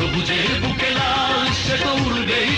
সবুজের বুকে লাল সে তো উড়বেই।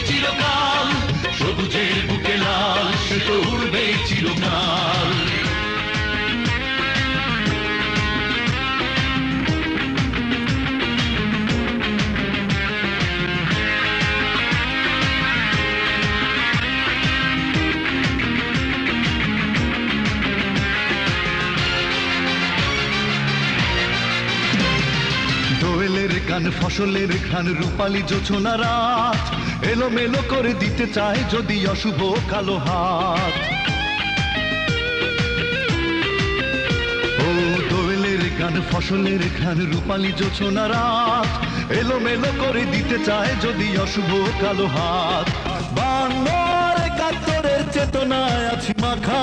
গান ফসলের ঘ্রাণ রূপালি জোছনা রাত। এলোমেলো করে দিতে চায় যদি অশুভ কালো হাত। ও গান ফসলের ঘ্রাণ রূপালি জোছনা রাত। এলোমেলো করে দিতে চায় যদি অশুভ কালো হাত। বাংলার একাত্তরের চেতনায় আছি মাখা।